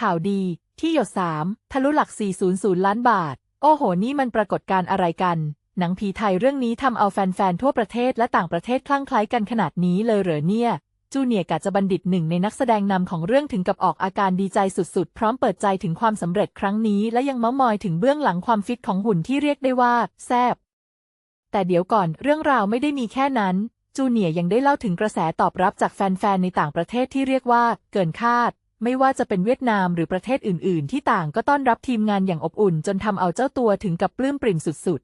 ข่าวดีที่หยดสามทะลุหลัก 400 ล้านบาท โอ้โห นี่มันปรากฏการอะไรกัน หนังผีไทยเรื่องนี้ทำเอาแฟนๆ ทั่วประเทศและต่างประเทศคลั่งไคล้กันขนาดนี้เลยเหรอเนี่ย จูเนียร์กาจะบัณฑิตหนึ่งในนักแสดงนำของเรื่องถึงกับออกอาการดีใจสุดๆ พร้อมเปิดใจถึงความสำเร็จครั้งนี้ และยังเม้ามอยถึงเบื้องหลังความฟิตของหุ่นที่เรียกได้ว่าแซบ แต่เดี๋ยวก่อนเรื่องราวไม่ได้มีแค่นั้น จูเนียร์ยังได้เล่าถึงกระแสตอบรับจากแฟนๆ ในต่างประเทศที่เรียกว่าเกินคาด ไม่ว่าจะเป็นเวียดนามหรือประเทศอื่น ๆ ที่ต่างก็ต้อนรับทีมงานอย่างอบอุ่น จนทำเอาเจ้าตัวถึงกับปลื้มปริ่มสุด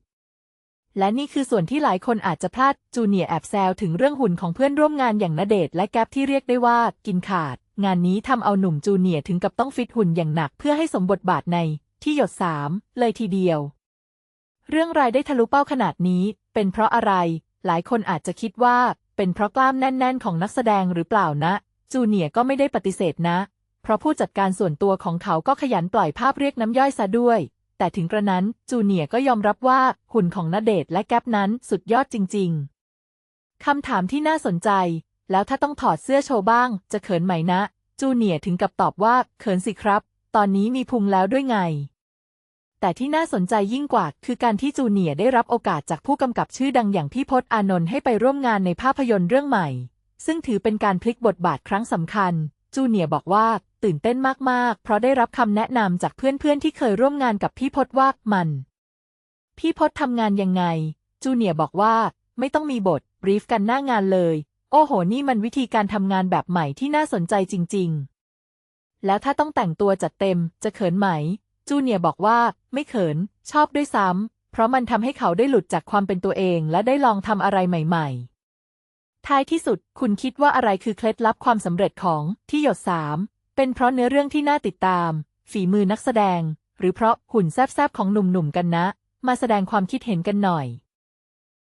ๆ และนี่คือส่วนที่หลายคนอาจจะพลาดจูเนียแอบแซวถึงเรื่องหุ่นของเพื่อนร่วมงานอย่างณเดชและแก๊ปที่เรียกได้ว่ากินขาด งานนี้ทำเอาหนุ่มจูเนียถึงกับต้องฟิตหุ่นอย่างหนักเพื่อให้สมบทบาทในที่หยดสามเลยทีเดียว เรื่องรายได้ทะลุเป้าขนาดนี้ เป็นเพราะอะไร หลายคนอาจจะคิดว่า เป็นเพราะกล้ามแน่น ๆ ของนักแสดงหรือเปล่านะ จูเนียก็ไม่ได้ปฏิเสธนะ เพราะผู้จัดการส่วนตัวของเขาก็ขยันปล่อยภาพเรียกน้ำย่อยซะด้วย แต่ถึงกระนั้นจูเนียก็ยอมรับว่าหุ่นของณเดชและแก๊ปนั้นสุดยอดจริง ๆคำถามที่น่าสนใจ แล้วถ้าต้องถอดเสื้อโชว์บ้าง จะเขินไหมนะ จูเนียถึงกับตอบว่าเขินสิครับ ตอนนี้มีพุงแล้วด้วยไงแต่ที่น่าสนใจยิ่งกว่า คือการที่จูเนียได้รับโอกาสจากผู้กำกับชื่อดังอย่างพี่พศอานนท์ให้ไปร่วมงานในภาพยนตร์เรื่องใหม่ ซึ่งถือเป็นการพลิกบทบาทครั้งสำคัญ จูเนียบอกว่าตื่นเต้นมาก ๆ เพราะได้รับคำแนะนำจากเพื่อน ๆ ที่เคยร่วมงานกับพี่พศว่ามัน พี่พศทำงานยังไง จูเนียบอกว่าไม่ต้องมีบทบรีฟกันหน้างานเลย โอ้โห นี่มันวิธีการทำงานแบบใหม่ที่น่าสนใจจริง ๆ แล้วถ้าต้องแต่งตัวจัดเต็มจะเขินไหม จูเนียบอกว่าไม่เขิน ชอบด้วยซ้ำเพราะมันทำให้เขาได้หลุดจากความเป็นตัวเองและได้ลองทำอะไรใหม่ ๆ ท้ายที่สุด คุณคิดว่าอะไรคือเคล็ดลับความสำเร็จของที่หยดสามเป็นเพราะเนื้อเรื่องที่น่าติดตาม ฝีมือนักแสดง หรือเพราะหุ่นแซบๆของหนุ่มๆกันนะ มาแสดงความคิดเห็นกันหน่อย